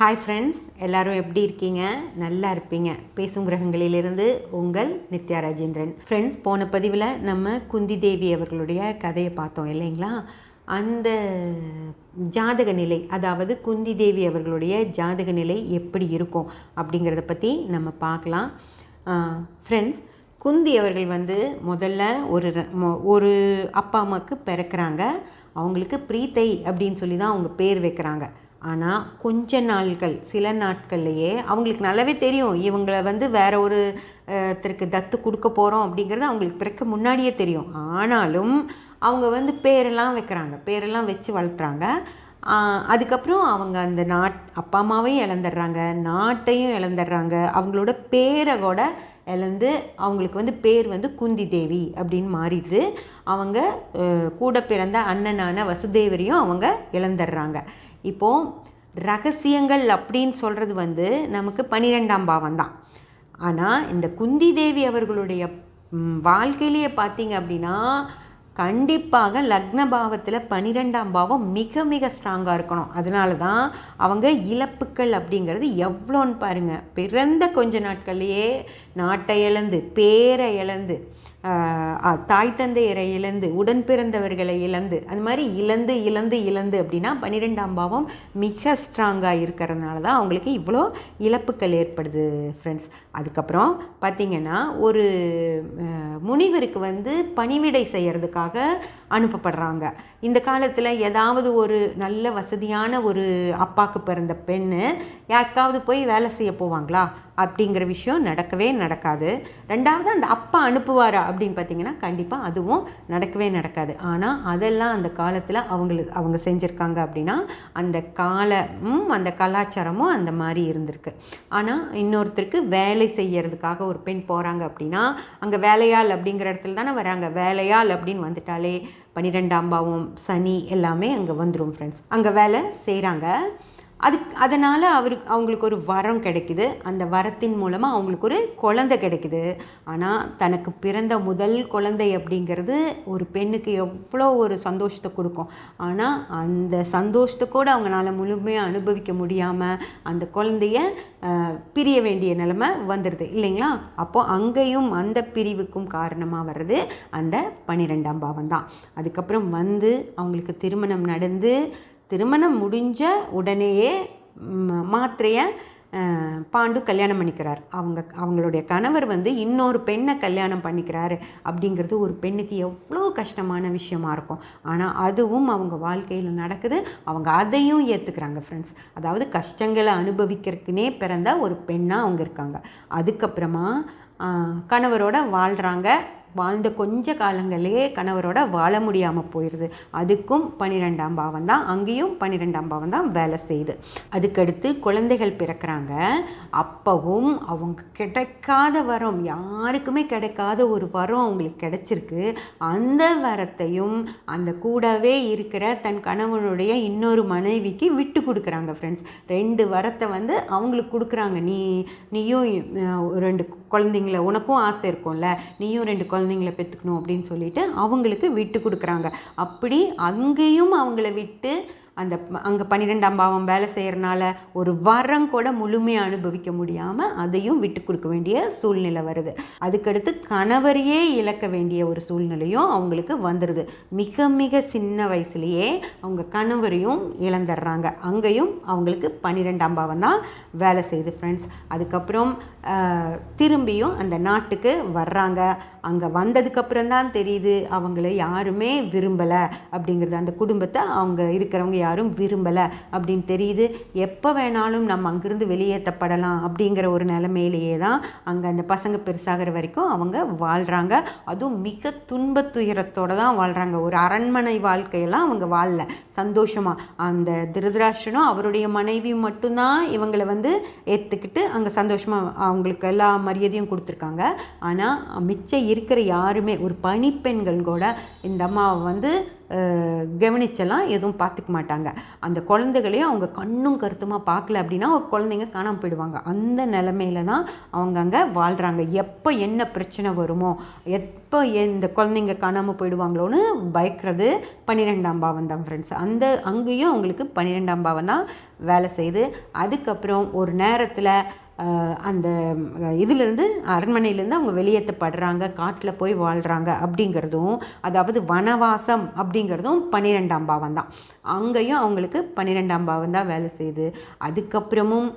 Hi friends எல்லாரும் எப்படி இருக்கீங்க? நல்லா இருப்பீங்க. பேசும் கிரகங்களிலிருந்து உங்கள் நித்யா ராஜேந்திரன். ஃப்ரெண்ட்ஸ் போன பதிவில் நம்ம குந்தி தேவி அவர்களுடைய கதையை பார்த்தோம் இல்லைங்களா? அந்த ஜாதக நிலை அதாவது குந்தி தேவி அவர்களுடைய ஜாதக நிலை எப்படி இருக்கும் அப்படிங்கிறத பற்றி நம்ம பார்க்கலாம். ஃப்ரெண்ட்ஸ் குந்தி அவர்கள் வந்து முதல்ல ஒரு ஒரு அப்பா அம்மாவுக்கு பிறக்கிறாங்க. அவங்களுக்கு பிரீத்தை அப்படின்னு சொல்லி தான் அவங்க பேர் வைக்கிறாங்க. ஆனால் கொஞ்ச நாள்கள் சில நாட்கள்லையே அவங்களுக்கு நல்லாவே தெரியும். இவங்களை வந்து வேற ஒரு அஹ், தத்து கொடுக்க போகிறோம் அப்படிங்கிறது அவங்களுக்கு பிறக்க முன்னாடியே தெரியும். ஆனாலும் அவங்க வந்து பேரெல்லாம் வைக்கிறாங்க. பேரெல்லாம் வச்சு வளர்த்துறாங்க. அதுக்கப்புறம் அவங்க அந்த நாட் அப்பா அம்மாவையும் இழந்துடுறாங்க. நாட்டையும் இழந்துடுறாங்க. அவங்களோட பேரை கூட இழந்து அவங்களுக்கு வந்து பேர் வந்து குந்தி தேவி அப்படின்னு மாறிடுது. அவங்க கூட பிறந்த அண்ணனான வசுதேவரையும் அவங்க இழந்துடுறாங்க. இப்போது ரகசியங்கள் அப்படின்னு சொல்கிறது வந்து நமக்கு பன்னிரெண்டாம் பாவம் தான் ஆனால் இந்த குந்தி தேவி அவர்களுடைய வாழ்க்கையிலேயே பார்த்தீங்க அப்படின்னா கண்டிப்பாக லக்ன பாவத்தில் பன்னிரெண்டாம் பாவம் மிக மிக ஸ்ட்ராங்காக இருக்கணும். அதனால தான் அவங்க இழப்புக்கள் அப்படிங்கிறது எவ்வளோன்னு பாருங்கள் பிறந்த கொஞ்ச நாட்கள்லேயே நாட்டை இழந்து பேரை இழந்து தாய் தந்தையரை இழந்து உடன் பிறந்தவர்களை இழந்து அந்த மாதிரி இழந்து இழந்து இழந்து அப்படின்னா பன்னிரெண்டாம் பாவம் மிக ஸ்ட்ராங்காக இருக்கிறதுனால தான் அவங்களுக்கு இவ்வளோ இழப்புக்கள் ஏற்படுது ஃப்ரெண்ட்ஸ் அதுக்கப்புறம் பார்த்திங்கன்னா ஒரு முனிவருக்கு வந்து பணிவிடை செய்கிறதுக்காக அனுப்பப்படுறாங்க. இந்த காலத்தில் ஏதாவது ஒரு நல்ல வசதியான ஒரு அப்பாவுக்கு பிறந்த பெண்ணு யாருக்காவது போய் வேலை செய்ய போவாங்களா? அப்படிங்கிற விஷயம் நடக்கவே நடக்காது. ரெண்டாவது அந்த அப்பா அனுப்புவாரா? அப்படின்னு பார்த்தீங்கன்னா கண்டிப்பாக அதுவும் நடக்கவே நடக்காது. ஆனால் அதெல்லாம் அந்த காலத்தில் அவங்களுக்கு அவங்க செஞ்சுருக்காங்க அப்படின்னா அந்த காலமும் அந்த கலாச்சாரமும் அந்த மாதிரி இருந்திருக்கு. ஆனால் இன்னொருத்தருக்கு வேலை செய்கிறதுக்காக ஒரு பெண் போகிறாங்க அப்படின்னா அங்கே வேலையாள் அப்படிங்கிற இடத்துல தானே வராங்க. வேலையாள் அப்படின்னு வந்துட்டாலே பன்னிரெண்டாம் பாவம் சனி எல்லாமே அங்கே வந்துடும் ஃப்ரெண்ட்ஸ் அங்கே வேலை செய்கிறாங்க அதுக்கு அதனால் அவருக்கு அவங்களுக்கு ஒரு வரம் கிடைக்குது. அந்த வரத்தின் மூலமாக அவங்களுக்கு ஒரு குழந்தை கிடைக்குது. ஆனால் தனக்கு பிறந்த முதல் குழந்தை அப்படிங்கிறது ஒரு பெண்ணுக்கு எவ்வளோ ஒரு சந்தோஷத்தை கொடுக்கும். ஆனால் அந்த சந்தோஷத்தை கூட அவங்களால முழுமையாக அனுபவிக்க முடியாமல் அந்த குழந்தைய பிரிய வேண்டிய நிலைமை வந்துடுது இல்லைங்களா? அப்போ அங்கேயும் அந்த பிரிவுக்கும் காரணமாக வர்றது அந்த பன்னிரெண்டாம் பாவம் தான். அதுக்கப்புறம் வந்து அவங்களுக்கு திருமணம் நடந்து திருமணம் முடிஞ்ச உடனேயே மாத்திரையை பாண்டு கல்யாணம் பண்ணிக்கிறார். அவங்க அவங்களுடைய கணவர் வந்து இன்னொரு பெண்ணை கல்யாணம் பண்ணிக்கிறாரு அப்படிங்கிறது ஒரு பெண்ணுக்கு எவ்வளோ கஷ்டமான விஷயமா இருக்கும். ஆனால் அதுவும் அவங்க வாழ்க்கையில் நடக்குது. அவங்க அதையும் ஏற்றுக்கிறாங்க ஃப்ரெண்ட்ஸ் அதாவது கஷ்டங்களை அனுபவிக்கிறதுக்குனே பிறந்த ஒரு பெண்ணாக அவங்க இருக்காங்க. அதுக்கப்புறமா கணவரோட வாழ்கிறாங்க வாழ்ந்த கொஞ்ச காலங்களே கணவரோட வாழ முடியாமல் போயிடுது அதுக்கும் பன்னிரெண்டாம் பாவம் தான் அங்கேயும் பன்னிரெண்டாம் பாவம் தான் வேலை செய்யுது. அதுக்கடுத்து குழந்தைகள் பிறக்கிறாங்க. அப்பவும் அவங்க கிடைக்காத வரம் யாருக்குமே கிடைக்காத ஒரு வரம் அவங்களுக்கு கிடைச்சிருக்கு. அந்த வரத்தையும் அந்த கூடவே இருக்கிற தன் கணவனுடைய இன்னொரு மனைவிக்கு விட்டு கொடுக்குறாங்க ஃப்ரெண்ட்ஸ் ரெண்டு வரத்தை வந்து அவங்களுக்கு கொடுக்குறாங்க. நீ நீயும் ரெண்டு குழந்தைங்கள உனக்கும் ஆசை இருக்கும்ல நீயும் ரெண்டு குழந்தைங்கள பெற்றுக்கணும் அப்படின்னு சொல்லிட்டு அவங்களுக்கு விட்டு கொடுக்குறாங்க. அப்படி அங்கேயும் அவங்கள விட்டு அந்த அங்கே பன்னிரெண்டாம் பாவம் வேலை செய்கிறனால ஒரு வரம் கூட முழுமையாக அனுபவிக்க முடியாமல் அதையும் விட்டு கொடுக்க வேண்டிய சூழ்நிலை வருது. அதுக்கடுத்து கணவரையே இழக்க வேண்டிய ஒரு சூழ்நிலையும் அவங்களுக்கு வந்துடுது மிக மிக சின்ன வயசுலேயே அவங்க கணவரையும் இழந்துடுறாங்க. அங்கேயும் அவங்களுக்கு பன்னிரெண்டாம் பாவம் தான் வேலை செய்யுது ஃப்ரெண்ட்ஸ் அதுக்கப்புறம் திரும்பியும் அந்த நாட்டுக்கு வர்றாங்க. அங்கே வந்ததுக்கப்புறம் தான் தெரியுது அவங்கள யாருமே விரும்பலை அப்படிங்கிறது. அந்த குடும்பத்தை அவங்க இருக்கிறவங்க யாரும் விரும்பலை அப்படின்னு தெரியுது. எப்போ வேணாலும் நம்ம அங்கேருந்து வெளியேற்றப்படலாம் அப்படிங்கிற ஒரு நிலைமையிலேயே தான் அங்கே அந்த பசங்க பெருசாகிற வரைக்கும் அவங்க வாழ்கிறாங்க அதுவும் மிக துன்பத்துயரத்தோடு தான் வாழ்கிறாங்க ஒரு அரண்மனை வாழ்க்கையெல்லாம் அவங்க வாழல. சந்தோஷமாக அந்த திருதராஷ்டனும் அவருடைய மனைவியும் மட்டும்தான் இவங்களை வந்து ஏற்றுக்கிட்டு அங்கே சந்தோஷமாக அவங்களுக்கு எல்லா மரியாதையும் கொடுத்துருக்காங்க. ஆனால் மிச்ச இருக்கிற யாருமே ஒரு பணிப்பெண்கள் கூட இந்த அம்மாவை வந்து கவனிச்செல்லாம் எதுவும் பார்த்துக்க மாட்டாங்க. அந்த குழந்தைகளையும் அவங்க கண்ணும் கருத்துமாக பார்க்கல அப்படின்னா குழந்தைங்க காணாமல் போயிடுவாங்க. அந்த நிலமையில தான் அவங்க அங்கே வாழ்கிறாங்க எப்போ என்ன பிரச்சனை வருமோ எப்போ இந்த குழந்தைங்க காணாமல் போயிடுவாங்களோன்னு பயக்கிறது பன்னிரெண்டாம் பாவம் தான் ஃப்ரெண்ட்ஸ் அந்த அங்கேயும் அவங்களுக்கு பன்னிரெண்டாம் பாவம் தான் வேலை செய்யுது. அதுக்கப்புறம் ஒரு நேரத்தில் அந்த அஹ் இதிலிருந்து அரண்மனையிலேருந்து அவங்க வெளியேற்றப்படுறாங்க காட்டில் போய் வாழ்கிறாங்க அப்படிங்கிறதும் அதாவது வனவாசம் அப்படிங்கிறதும் பன்னிரெண்டாம் பாவம் தான். அங்கேயும் அவங்களுக்கு பன்னிரெண்டாம் பாவம் தான் வேலை செய்யுது. அதுக்கப்புறமும்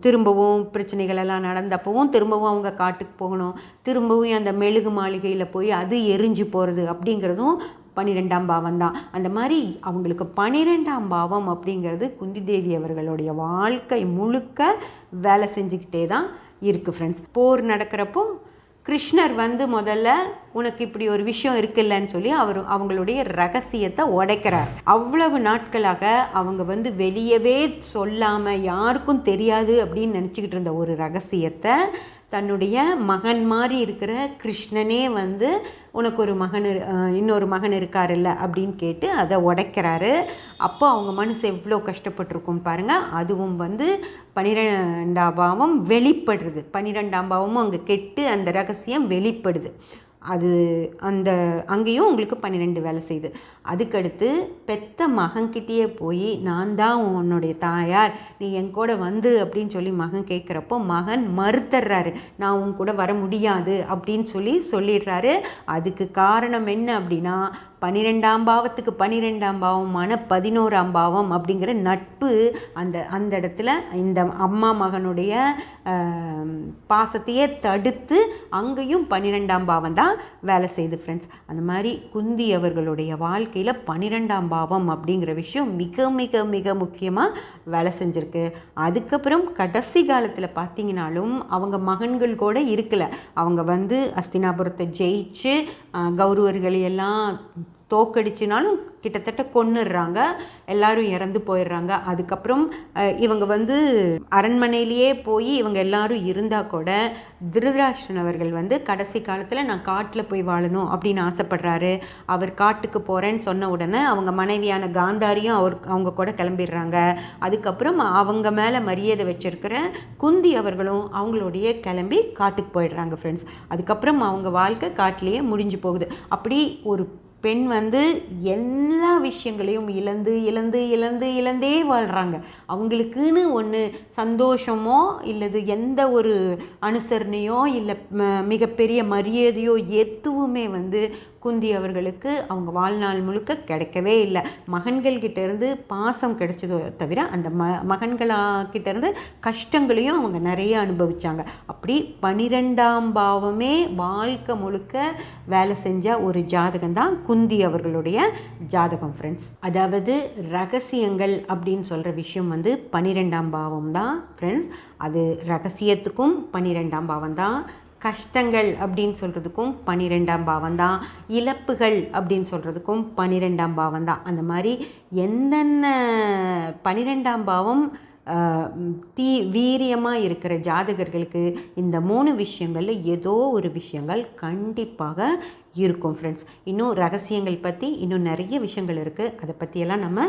திரும்பவும் பிரச்சனைகள் எல்லாம் நடந்தப்பவும் திரும்பவும் அவங்க காட்டுக்கு போகணும். திரும்பவும் அந்த மெழுகு மாளிகையில் போய் அது எரிஞ்சு போகிறது அப்படிங்கிறதும் பன்னிரெண்டாம் பாவம் தான். அந்த மாதிரி அவங்களுக்கு பன்னிரெண்டாம் பாவம் அப்படிங்கிறது குந்தி தேவி அவர்களுடைய வாழ்க்கை முழுக்க வேலை செஞ்சுக்கிட்டே தான் இருக்குது ஃப்ரெண்ட்ஸ் போர் நடக்கிறப்போ கிருஷ்ணர் வந்து முதல்ல உனக்கு இப்படி ஒரு விஷயம் இருக்குல்லன்னு சொல்லி அவர் அவங்களுடைய ரகசியத்தை உடைக்கிறார். அவ்வளவு நாட்களாக அவங்க வந்து வெளியவே சொல்லாமல் யாருக்கும் தெரியாது அப்படின்னு நினச்சிக்கிட்டு இருந்த ஒரு ரகசியத்தை தன்னுடைய மகன் மாதிரி இருக்கிற கிருஷ்ணனே வந்து உனக்கு ஒரு மகன் இன்னொரு மகன் இருக்காருல்ல அப்படின்னு கேட்டு அதை உடைக்கிறாரு. அப்போ அவங்க மனசு எவ்வளோ கஷ்டப்பட்டிருக்கும் பாருங்கள் அதுவும் வந்து பனிரெண்டாம் பாவம் வெளிப்படுறது பன்னிரெண்டாம் பாவமும் அங்கே கெட்டு அந்த ரகசியம் வெளிப்படுது. அது அந்த அங்கேயும் உங்களுக்கு பன்னிரெண்டு வேலை செய்யுது அதுக்கடுத்து பெத்த மகன்கிட்டேயே போய் நான் தான் உன்னுடைய தாயார் நீ என் கூட வந்து அப்படின்னு சொல்லி மகன் கேட்குறப்போ மகன் மறுத்துறாரு நான் உன் கூட வர முடியாது அப்படின்னு சொல்லி சொல்லிடுறாரு. அதுக்கு காரணம் என்ன அப்படின்னா பனிரெண்டாம் பாவத்துக்கு பனிரெண்டாம் பாவமான பதினோராம் பாவம் அப்படிங்கிற நட்பு அந்த அந்த இடத்துல இந்த அம்மா மகனுடைய பாசத்தையே தடுத்து அங்கேயும் பன்னிரெண்டாம் பாவம் தான் வேலை செய்யுது ஃப்ரெண்ட்ஸ் அந்த மாதிரி குந்தி அவர்களுடைய வாழ்க்கையில் பன்னிரெண்டாம் பாவம் அப்படிங்கிற விஷயம் மிக மிக மிக முக்கியமாக வேலை செஞ்சுருக்கு. அதுக்கப்புறம் கடைசி காலத்தில் பார்த்தீங்கனாலும் அவங்க மகன்கள் கூட இருக்கலை. அவங்க வந்து அஸ்தினாபுரத்தை ஜெயிச்சு கௌரவர்களையெல்லாம் எல்லாம் தோக்கடிச்சினாலும் கிட்டத்தட்ட கொன்னுடுறாங்க. எல்லாரும் இறந்து போயிடுறாங்க. அதுக்கப்புறம் இவங்க வந்து அரண்மனையிலேயே போய் இவங்க எல்லாரும் இருந்தால் கூட திருதராஷ்டன் அவர்கள் வந்து கடைசி காலத்தில் நான் காட்டில் போய் வாழணும் அப்படின்னு ஆசைப்படுறாரு. அவர் காட்டுக்கு போகிறேன்னு சொன்ன உடனே அவங்க மனைவியான காந்தாரியும் அவர் அவங்க கூட கிளம்பிடுறாங்க. அதுக்கப்புறம் அவங்க மேலே மரியாதை வச்சிருக்கிற குந்தி அவர்களும் அவங்களுடைய கிளம்பி காட்டுக்கு போயிடுறாங்க ஃப்ரெண்ட்ஸ் அதுக்கப்புறம் அவங்க வாழ்க்கை காட்டிலேயே முடிஞ்சு போகுது. அப்படி ஒரு பெண் வந்து எல்லா விஷயங்களையும் இழந்து இழந்து இழந்து இழந்தே வாழ்கிறாங்க அவங்களுக்குன்னு ஒன்று சந்தோஷமோ இல்லது எந்த ஒரு அனுசரணையோ இல்லை மிகப்பெரிய மரியாதையோ எதுவுமே வந்து குந்தி அவர்களுக்கு அவங்க வாழ்நாள் முழுக்க கிடைக்கவே இல்லை. மகன்கள்கிட்ட இருந்து பாசம் கிடைச்சதோ தவிர அந்த ம மகன்களா இருந்து கஷ்டங்களையும் அவங்க நிறைய அனுபவித்தாங்க அப்படி பனிரெண்டாம் பாவமே வாழ்க்கை முழுக்க வேலை செஞ்ச ஒரு ஜாதகம் தான் குந்தி அவர்களுடைய ஜாதகம் ஃப்ரெண்ட்ஸ் அதாவது ரகசியங்கள் அப்படின்னு சொல்கிற விஷயம் வந்து பன்னிரெண்டாம் பாவம் தான் ஃப்ரெண்ட்ஸ் அது ரகசியத்துக்கும் பன்னிரெண்டாம் பாவம் தான் கஷ்டங்கள் அப்படின்னு சொல்கிறதுக்கும் பன்னிரெண்டாம் பாவம் தான் இழப்புகள் அப்படின்னு சொல்கிறதுக்கும் பன்னிரெண்டாம் பாவம் தான் அந்த மாதிரி எந்தெந்த பன்னிரெண்டாம் பாவம் தீ வீரியமாக இருக்கிற ஜாதகர்களுக்கு இந்த மூணு விஷயங்களில் ஏதோ ஒரு விஷயங்கள் கண்டிப்பாக இருக்கும் ஃப்ரெண்ட்ஸ் இன்னும் ரகசியங்கள் பற்றி இன்னும் நிறைய விஷயங்கள் இருக்குது அதை பற்றியெல்லாம் நம்ம